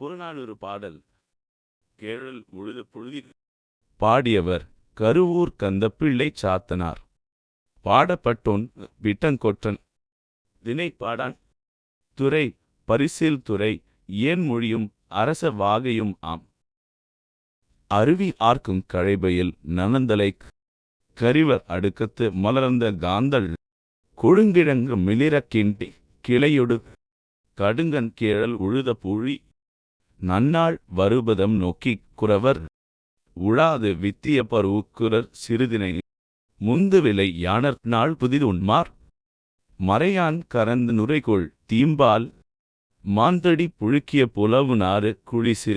புறநானூறு பாடல் கேழல் முழுது புழுதி பாடியவர் கருவூர் கந்தப்பிள்ளை சாத்தனார். பாடப்பட்டோன் விட்டங்கொற்றன். தினை பாடான் துறை பரிசில் துறை ஏன் மொழியும் அரச வாகையும் ஆம். அருவி ஆர்க்கும் கழைபையில் நனந்தலை கரிவர் அடுக்கத்து மலர்ந்த காந்தல் கொழுங்கிழங்கு மிளிரக் கிண்டி கிளையொடு கடுங்கன் கேழல் உழுத புழி நன்னாள் வருபதம் நோக்கிக் குறவர் உழாது வித்திய பருவுக்குரர் சிறிதினை முந்துவிலை யானர் நாள் புதிதுண்மார் மறையான் கரந்து நுரைகொள் தீம்பால் மாந்தடி புழுக்கிய புலவு நாறு குழிசு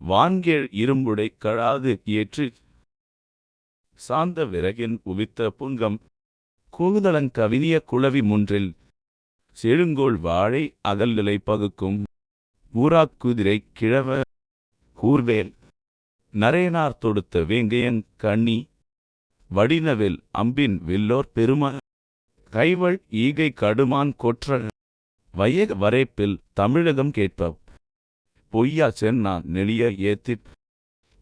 வான்கேழ் இரும்புடை கழாது ஏற்று. சாந்த விறகின் உவித்த புங்கம் கூதலங் கவினிய குளவி முன்றில் செழுங்கோள் வாழை அகல்நிலை பகுக்கும். ஊராக்குதிரை கிழவ கூர்வேல். நரேனார் தொடுத்த வேங்கையன் கண்ணி. வடினவில் அம்பின் வில்லோர் பெரும. கைவள் ஈகை கடுமான் கொற்ற. வயக வரைப்பில் தமிழகம் கேட்ப பொய்யா சென்னா நெளிய ஏத்திப்.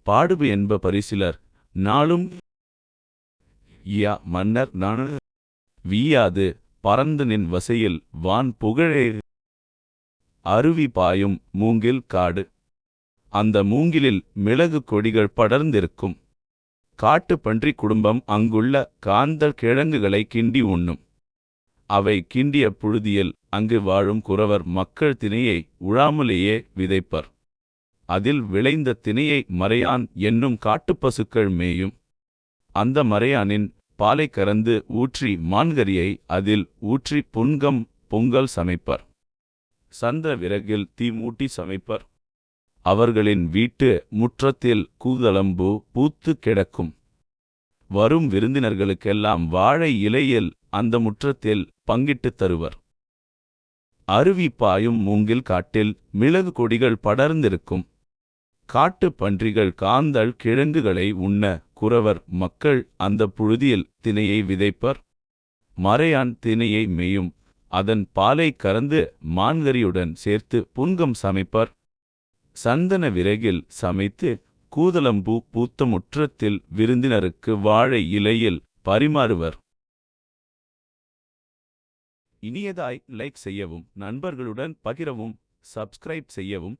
பாடுபு என்ப பரிசிலர். நாளும். யா மன்னர் நாண. வீயாது பறந்து நின் வசையில் வான் புகழே. அருவி பாயும் மூங்கில் காடு. அந்த மூங்கிலில் மிளகு கொடிகள் படர்ந்திருக்கும். காட்டுப் பன்றி குடும்பம் அங்குள்ள காந்த கிழங்குகளை கிண்டி உண்ணும். அவை கிண்டிய புழுதியில் அங்கு வாழும் குறவர் மக்கள் தினையை உழாமலேயே விதைப்பர். அதில் விளைந்த தினையை மறையான் என்னும் காட்டுப்பசுக்கள் மேயும். அந்த மறையானின் பாலை கறந்து ஊற்றி மான்கரியை அதில் ஊற்றி புன்கம் பொங்கல் சமைப்பர். சந்திர விறகில் தீ மூட்டி சமைப்பர். அவர்களின் வீட்டு முற்றத்தில் கூதலம்பு பூத்து கிடக்கும். வரும் விருந்தினர்களுக்கெல்லாம் வாழை இலையில் அந்த முற்றத்தில் பங்கிட்டுத் தருவர். அருவி பாயும் மூங்கில் காட்டில் மிளகு கொடிகள் படர்ந்திருக்கும். காட்டுப் பன்றிகள் காந்தல் கிழங்குகளை உண்ண குறவர் மக்கள் அந்த புழுதியில் தினையை விதைப்பர். மறையான் தினையை மேயும் அதன் பாலை கறந்து மான்கரியுடன் சேர்த்து புன்கம் சமைப்பர். சந்தன விறகில் சமைத்து கூதலம்பூ பூத்த முற்றத்தில் விருந்தினருக்கு வாழை இலையில் பரிமாறுவர். இனியதாய் லைக் செய்யவும் நண்பர்களுடன் பகிரவும் சப்ஸ்கிரைப் செய்யவும்.